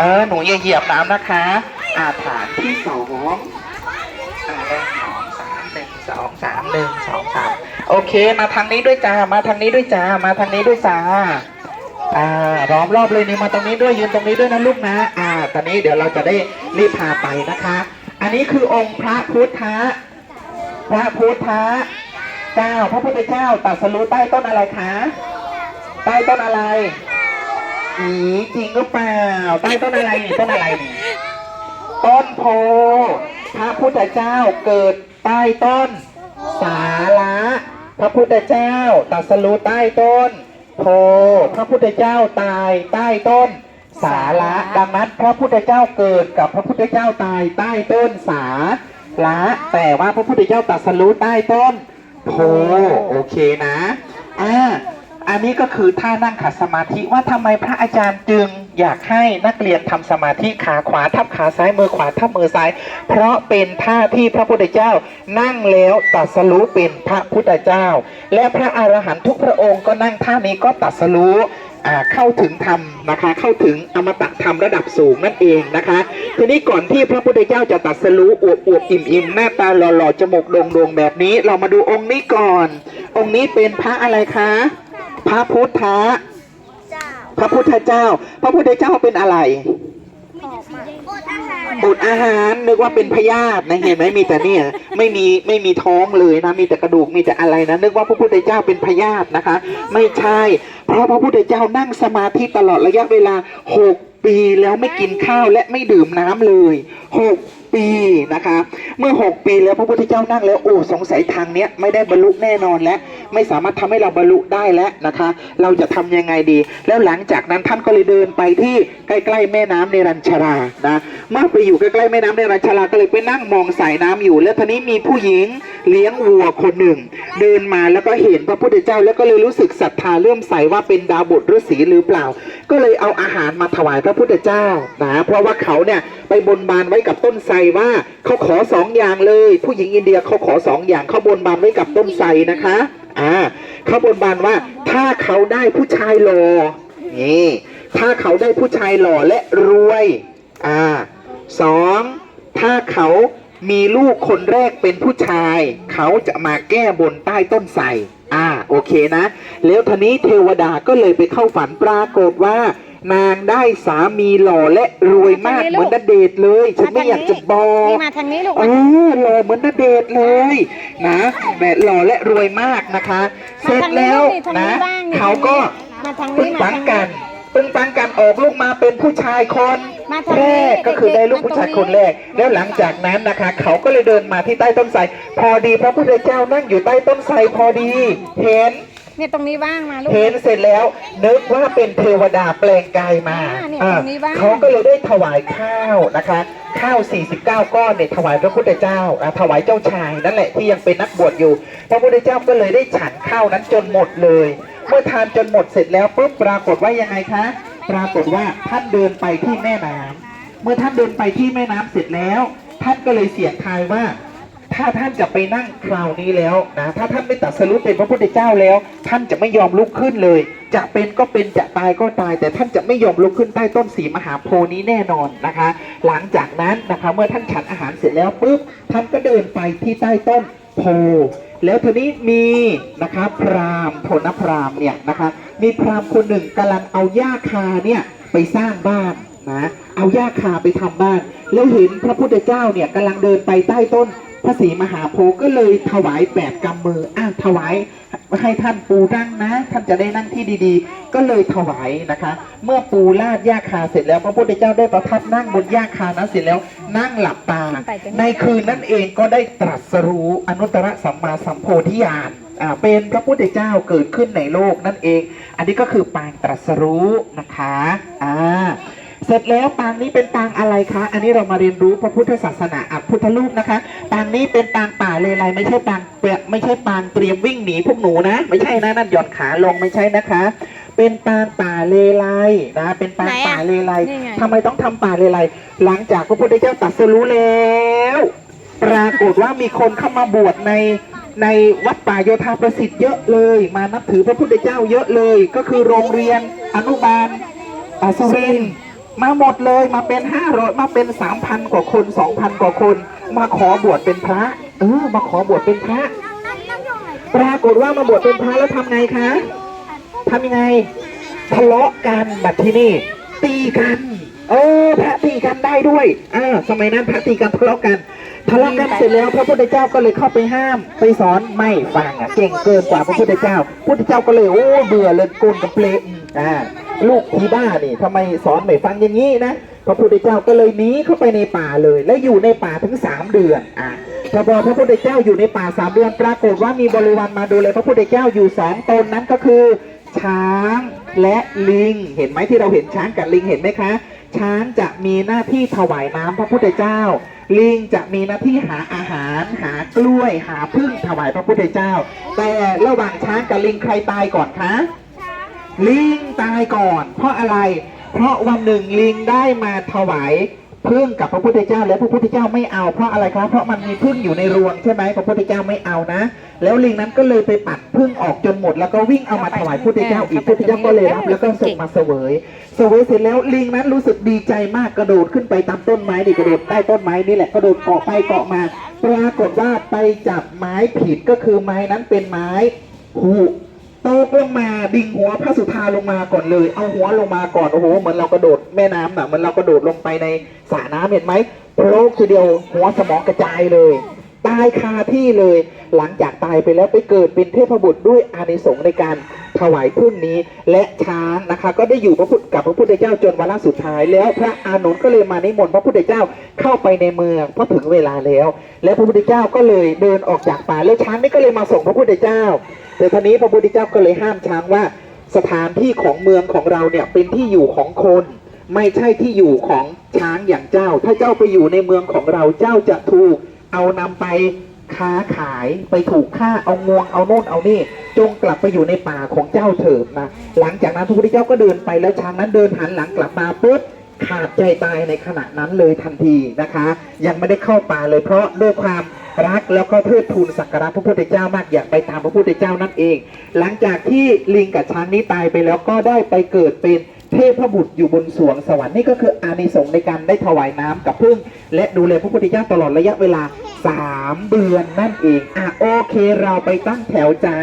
เออ หนูอย่าเหยียบน้ำนะคะ อาฐานที่สองอ่าหนึ่งสองสามหนึ่งสองสามหนึ่งสองสามโอเค มาทางนี้ด้วยจ้า มาทางนี้ด้วยจ้า มาทางนี้ด้วยจ้า อ่าล้อมรอบเลยนี่มาตรงนี้ด้วยยืนตรงนี้ด้วยนะลูกนะ อ่า ตอนนี้เดี๋ยวเราจะได้รีบพาไปนะคะ อันนี้คือองค์พระพุทธะ พระพุทธะเจ้าพระพุทธเจ้าตรัสรู้ใต้ต้นอะไรคะ ใต้ต้นอะไร อีจริงก็เปล่าใต้ต้นอะไรนี่ต้นอะไรนี่ต้นโพพระพุทธเจ้าเกิดใต้ต้น สาระพระพุทธเจ้าตรัสรู้ใต้ต้น โพพระพุทธเจ้าตายใต้ต้น สาระดังนั้นพระพุทธเจ้าเกิดกับพระพุทธเจ้าตายใต้ต้นสาระแต่ว่าพระพุทธเจ้าตรัสรู้ใต้ต้นโพโอเคนะอ่า อันนี้ก็คือท่านั่งขัดสมาธิว่าทำไมพระอาจารย์จึงอยากให้นักเรียนทำสมาธิขาขวาทับขาซ้ายมือขวาทับมือซ้าย เพราะเป็นท่าที่พระพุทธเจ้านั่งแล้วตรัสรู้เป็นพระพุทธเจ้า และพระอรหันต์ทุกพระองค์ก็นั่งท่านี้ก็ตรัสรู้เข้าถึงธรรมนะคะ เข้าถึงอมตะธรรมระดับสูงนั่นเองนะคะ ทีนี้ก่อนที่พระพุทธเจ้าจะตรัสรู้อวบอวบอิ่มอิ่มหน้าตาหล่อๆจมูกโด่งโด่งแบบนี้ เรามาดูองค์นี้ก่อน องค์นี้เป็นพระอะไรคะ พระพุทธะเจ้าพระพุทธเจ้า พระพุทธเจ้าเป็นอะไรออกมาอดอาหารบุตรอาหารนึกว่าเป็นพยาธินะเห็นไหมมีแต่เนี่ยไม่มีไม่มีท้องเลยนะมีแต่กระดูกมีแต่อะไรนะนึกว่าพระพุทธเจ้าเป็นพยาธินะคะ ไม่ใช่ เพราะพระพุทธเจ้านั่งสมาธิตลอดระยะเวลาหกปีแล้วไม่กินข้าวและไม่ดื่มน้ำเลยหก ปีนะคะ เมื่อหกปีแล้วพระพุทธเจ้านั่งแล้วโอ้สงสัยทางเนี้ยไม่ได้บรรลุแน่นอนแล้วไม่สามารถทำให้เราบรรลุได้แล้วนะคะ เราจะทำยังไงดี แล้วหลังจากนั้นท่านก็เลยเดินไปที่ใกล้ๆแม่น้ำเนรัญชรานะเมื่อไปอยู่ใกล้ๆแม่น้ำเนรัญชราก็เลยไปนั่งมองสายน้ำอยู่ แล้วทีนี้มีผู้หญิงเลี้ยงวัวคนหนึ่ง เดินมาแล้วก็เห็นพระพุทธเจ้าแล้วก็เลยรู้สึกศรัทธาเลื่อมใสว่าเป็นดาวบทฤาษีหรือเปล่า ก็เลยเอาอาหารมาถวายพระพุทธเจ้านะเพราะว่าเขาเนี่ยไปบนบานไว้กับต้นไทรว่าเขาขอสองอย่างเลย ผู้หญิงอินเดียเขาขอสองอย่างเขาบนบานไว้กับต้นไทรนะคะอ่าเขาบนบานว่าถ้าเขาได้ผู้ชายหล่อนี่ถ้าเขาได้ผู้ชายหล่อและรวยอ่าสองถ้าเขามีลูกคนแรกเป็นผู้ชาย เขาจะมาแก้บนใต้ต้นไทร อ่าโอเคนะ แล้วทีนี้เทวดาก็เลยไปเข้าฝันปรากฏว่า นางได้สามีหล่อและรวยมากเหมือนนเดชน์เลย ฉันไม่อยากจะบอกนี่มาทางนี้ลูกเออหล่อเหมือนนเดชน์เลย นะแบบหล่อและรวยมากนะคะ เสร็จแล้วนะ เขาก็มาทางปึ้นี้งมาปังทางกันี้นปึ้งปังกันออกลูกมาเป็นผู้ชายคน มาทางแรนี้กก็คือได้ลูกเด็กๆผู้ชายมาตรงนี้คนแรก แล้วหลังจากนั้นนะคะ เขาก็เลยเดินมาที่ใต้ต้นไทรพอดีพระพุทธเจ้านั่งอยู่ใต้ต้นไทรพอดี เห็น เนี่ยตรงนี้ว่างมาลูก เห็นเสร็จแล้วนึกว่าเป็นเทวดาแปลงกายมาอ่าเนี่ยอ่าตรงนี้บ้าง เขาก็เลยได้ถวายข้าวนะคะ ข้าว 49 ก้อนเนี่ยถวายพระพุทธเจ้าอ่าถวายเจ้าชายนั่นแหละที่ยังเป็นนักบวชอยู่ พระพุทธเจ้าก็เลยได้ฉันข้าวนั้นจนหมดเลย เมื่อทานจนหมดเสร็จแล้วปุ๊บปรากฏว่ายังไงคะ ปรากฏว่าท่านเดินไปที่แม่น้ำเมื่อท่านเดินไปที่แม่น้ำเสร็จแล้ว ท่านก็เลยเสี่ยงทายว่า ถ้าท่านจะไปนั่งคราวนี้แล้วนะถ้าท่านไม่ตัดสรุปเป็นพระพุทธเจ้าแล้ว ท่านจะไม่ยอมลุกขึ้นเลย จะเป็นก็เป็นจะตายก็ตาย แต่ท่านจะไม่ยอมลุกขึ้นใต้ต้นสีมหาโพนี้แน่นอนนะคะ หลังจากนั้นนะคะเมื่อท่านฉันอาหารเสร็จแล้วปุ๊บท่านก็เดินไปที่ใต้ต้นโพแล้วทีนี้มีนะคะพราหมณ์พลพราหมณ์เนี่ยนะคะ มีพราหมณ์คนหนึ่งกำลังเอาหญ้าคาเนี่ยไปสร้างบ้านนะเอาหญ้าคาไปทำบ้าน แล้วเห็นพระพุทธเจ้าเนี่ยกำลังเดินไปใต้ต้นพระศรีมหาโพธิ์ก็เลยถวายแปดกำมืออะถวายให้ท่านปูนั่งนะ ท่านจะได้นั่งที่ดีๆ ก็เลยถวายนะคะ เมื่อปูลาดหญ้าคาเสร็จแล้ว พระพุทธเจ้าได้ประทับนั่งบนหญ้าคานั้นเสร็จแล้วนั่งหลับตา ในคืนนั้นเองก็ได้ตรัสรู้อนุตตรสัมมาสัมโพธิญาณอ่า เป็นพระพุทธเจ้าเกิดขึ้นในโลกนั่นเอง อันนี้ก็คือปางตรัสรู้นะคะอ่าเสร็จแล้วปางนี้เป็นปางอะไรคะ อันนี้เรามาเรียนรู้พระพุทธศาสนาอัพุทธรูปนะคะ ปางนี้เป็นปางป่าเลไลไม่ใช่ปางเปลือกไม่ใช่ปางเตรียมวิ่งหนีพวกหนูนะ ไม่ใช่นะนั่นหย่อนขาลงไม่ใช่นะคะ เป็นปางป่าเลไลนะ เป็นปางป่าเลไลนี่ไงทำไมต้องทำป่าเลไลหลังจากพระพุทธเจ้าตรัสรู้แล้ว ปรากฏว่ามีคนเข้ามาบวชใน ในวัดป่าโยธาประสิทธิ์เยอะเลย มานับถือพระพุทธเจ้าเยอะเลย ก็คือโรงเรียนอนุบาลสุรินมาหมดเลยมาเป็นห้าร้อยมาเป็นสามพันกว่าคนสองพันกว่าคน มาขอบวชเป็นพระ เออ มาขอบวชเป็นพระ ปรากฏว่ามาบวชเป็นพระแล้วทำไงคะทำยังไงทะเลาะกันแบบที่นี่ ตีกัน เออพระตีกันได้ด้วยอ่าสมัยนั้นพระตีกันทะเลาะกัน ทะเลาะกันเสร็จแล้วพระพุทธเจ้าก็เลยเข้าไปห้ามไปสอนไม่ฟังอะเก่งเกินกว่าพระพุทธเจ้าพระพุทธเจ้าก็เลยโอ้เบื่อเลยโกนกับเปลมอ่าลูกทีบ้านี่ทำไมสอนไม่ฟังอย่างนี้นะพระพุทธเจ้าก็เลยหนีเข้าไปในป่าเลย และอยู่ในป่าถึงสามเดือนอ่าพอพระพุทธเจ้าอยู่ในป่าสามเดือนปรากฏว่ามีบริวารมาดูแลพระพุทธเจ้าอยู่สองตนนั้นก็คือ ช้างและลิง เห็นไหมที่เราเห็นช้างกับลิงเห็นไหมคะ ช้างจะมีหน้าที่ถวายน้ำพระพุทธเจ้า ลิงจะมีหน้าที่หาอาหาร หากล้วย หาพึ่งถวายพระพุทธเจ้า แต่ระหว่างช้างกับลิงใครตายก่อนคะลิงตายก่อน เพราะอะไร เพราะวันหนึ่งลิงได้มาถวาย พึ่งกับพระพุทธเจ้าแล้วพระพุทธเจ้าไม่เอาเพราะอะไรครับ เพราะมันมีพึ่งอยู่ในรวงใช่ไหมพระพุทธเจ้าไม่เอานะ แล้วลิงนั้นก็เลยไปปัดพึ่งออกจนหมด แล้วก็วิ่งเอามาถวายพระพุทธเจ้าอีกพระพุทธเจ้าก็เลยรับแล้วก็ส่งมาเสวยเสวยเสร็จแล้วลิงนั้นรู้สึกดีใจมากกระโดดขึ้นไปตามต้นไม้ดิกระโดดใต้ต้นไม้นี่แหละกระโดดเกาะไปเกาะมา ปรากฏว่าไปจับไม้ผิดก็คือไม้นั้นเป็นไม้หู ตกลงมาดิ่งหัวพระสุธาลงมาก่อนเลย เอาหัวลงมาก่อนโอ้โหเหมือนเรากระโดดแม่น้ำน่ะเหมือนเรากระโดดลงไปในสระน้ำเห็นไหมโพรกทีเดียวหัวสมองกระจายเลยตายคาที่เลย หลังจากตายไปแล้วไปเกิดเป็นเทพบุตรด้วยอานิสงส์ในการถวายพึ่งนี้ และช้างนะคะ ก็ได้อยู่พระพุทธกับพระพุทธเจ้าจนวาระสุดท้ายแล้วพระอานนท์ก็เลยมานิมนต์พระพุทธเจ้าเข้าไปในเมืองเพราะถึงเวลาแล้ว แล้วพระพุทธเจ้าก็เลยเดินออกจากป่าแล้วช้างนี่ก็เลยมาส่งพระพุทธเจ้า แต่ทีนี้พระพุทธเจ้าก็เลยห้ามช้างว่า สถานที่ของเมืองของเราเนี่ยเป็นที่อยู่ของคน ไม่ใช่ที่อยู่ของช้างอย่างเจ้า ถ้าเจ้าไปอยู่ในเมืองของเราเจ้าจะถูกเอานำไปค้าขายไปถูกฆ่าเอางวงเอาโน่นเอานี่ จงกลับไปอยู่ในป่าของเจ้าเถิดนะหลังจากนั้นพระพุทธเจ้าก็เดินไปแล้วช้างนั้นเดินหันหลังกลับมาปุ๊บขาดใจตายในขณะนั้นเลยทันทีนะคะ ยังไม่ได้เข้าป่าเลยเพราะด้วยความ รักแล้วก็เทิดทูนสักการะพระพุทธเจ้ามากอยากไปตามพระพุทธเจ้านั่นเอง หลังจากที่ลิงกับช้างนี้ตายไปแล้วก็ได้ไปเกิดเป็นเทพบุตรอยู่บนสวงสวรรค์นี่ก็คืออานิสงส์ในการได้ถวายน้ำกับพึ่ง และดูแลพระพุทธเจ้าตลอดระยะเวลา 3 เดือนนั่นเอง อะโอเคเราไปตั้งแถวจ้า